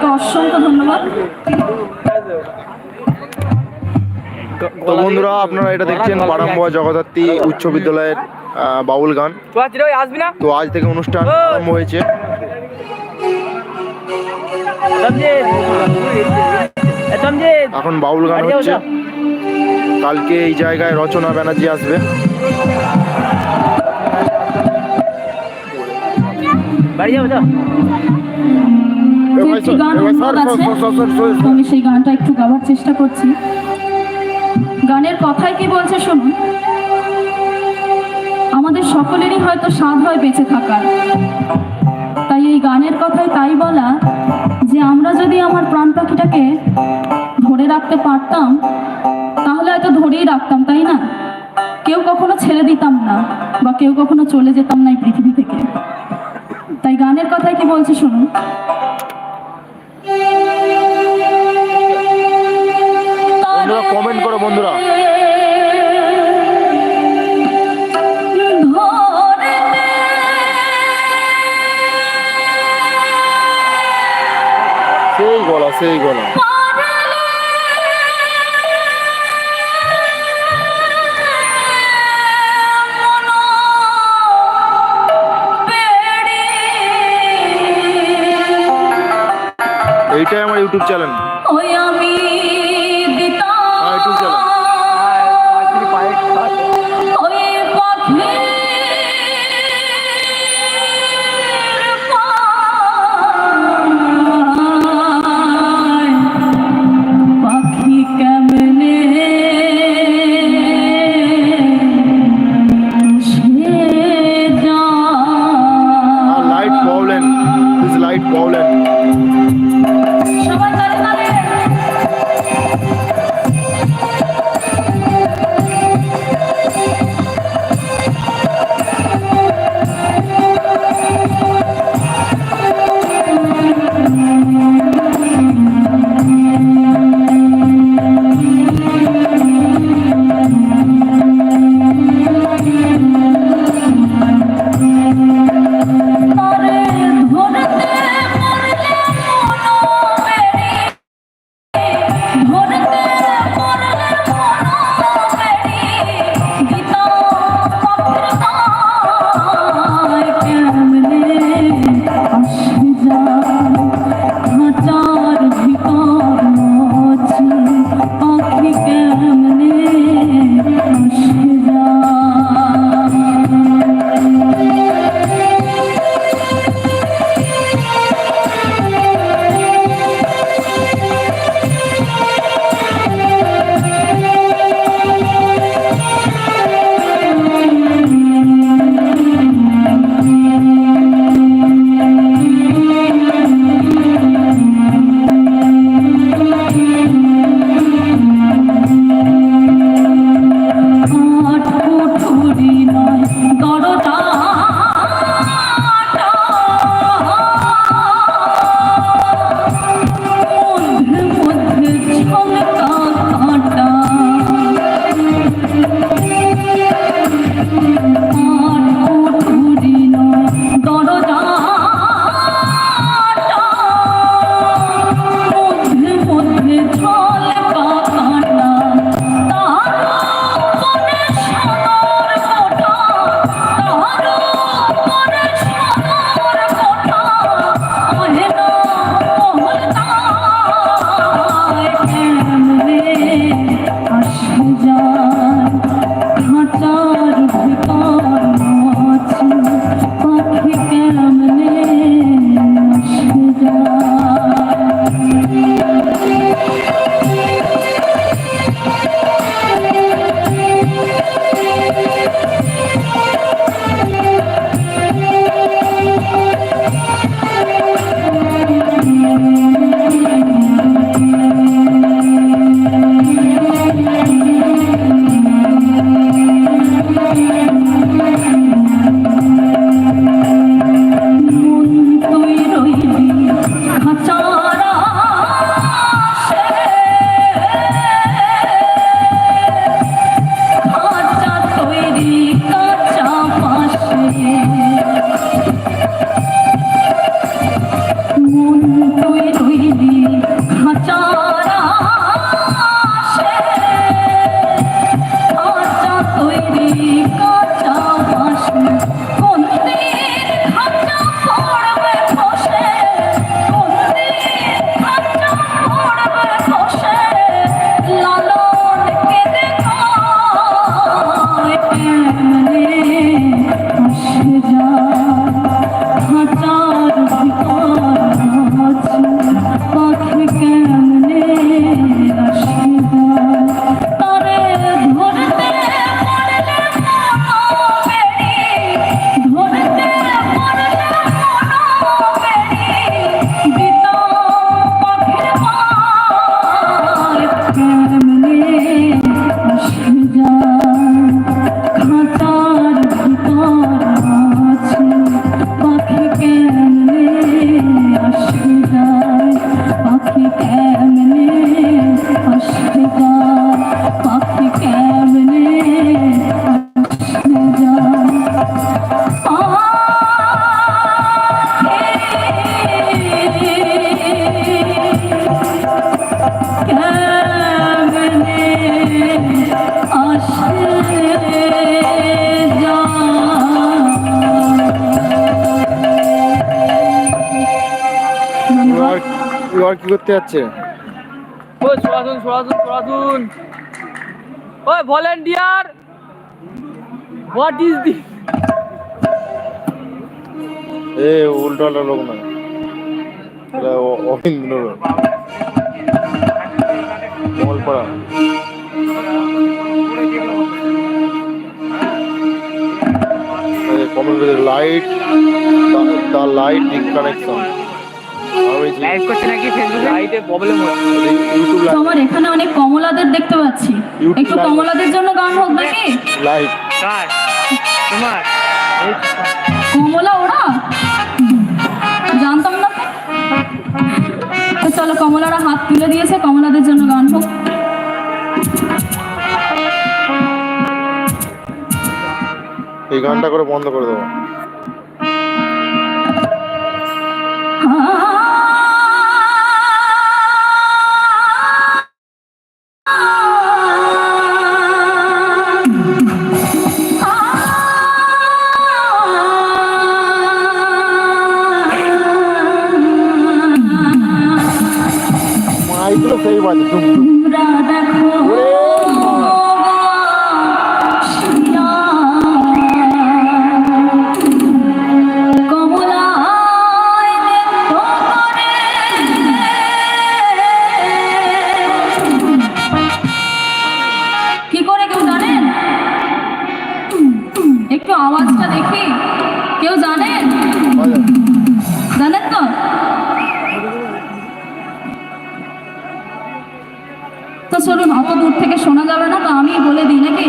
সবাইকে অসংখ্য ধন্যবাদ। তো বন্ধুরা আপনারা এটা দেখছেন পারাম্বোয়া জগদ্ধাত্রী উচ্চ বিদ্যালয়ের বাউল গান। তো আজ থেকে অনুষ্ঠান আরম্ভ হয়েছে। এখন বাউল গান হচ্ছে। কালকে এই জায়গায় রচনা ব্যানার্জি আসবে। বাড়ি যাও যে একটি গান অনুরোধ আছে। তো আমি সেই গানটা একটু গাওয়ার চেষ্টা করছি। গানের কথায় কি বলছে শুনুন। আমাদের সকলেরই হয়তো স্বাদ হয় বেঁচে থাকার। তাই এই গানের কথায় তাই বলা যে আমরা যদি আমার প্রাণ পাখিটাকে ধরে রাখতে পারতাম তাহলে হয়তো ধরেই রাখতাম তাই না? কেউ কখনো ছেড়ে দিতাম না বা কেউ কখনো চলে যেতাম না এই পৃথিবী থেকে। তাই গানের কথায় কি বলছে শুনুন। বন্ধুরা কমেন্ট করো বন্ধুরা। সেই গলা সেই গলা। YouTube channel. করতে যাচ্ছে? ও সরাসুন সরাসুন সরাসুন ও ভলেন্টিয়ার। হোয়াট ইজ দি এ উল্টোটা লোক না। Light the light in connection আমার এখানে অনেক কমলাদের দেখতে পাচ্ছি। একটু কমলাদের জন্য গান হোক নাকি? কমলা ওরা? জানতাম না। তো চলো কমলারা হাত তুলে দিয়েছে কমলাদের জন্য গান হোক। এই গানটা করে বন্ধ করে দেবো। থেকে শোনা যাবে না তো আমি বলে দিই নাকি?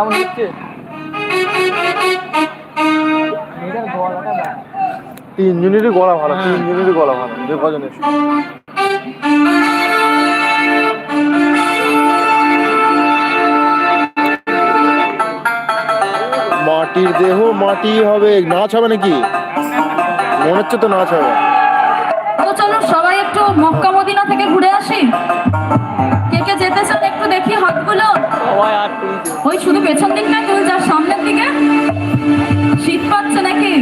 কেমন হচ্ছে? তিনজনেরই গলা ভালো তিনজনেরই গলা ভালো হ্যাঁ। যে কজন মাটির দেহ মাটি হবে নাচ হবে নাকি? মনে হচ্ছে তো নাচ হবে। তো চলো সবাই একটু মক্কা মদিনা থেকে ঘুরে আসি। কে কে যেতে চান একটু দেখি হাতগুলো। ওই শুধু পেছন দিক না যা সামনের দিকে শীত পাচ্ছে নাকি?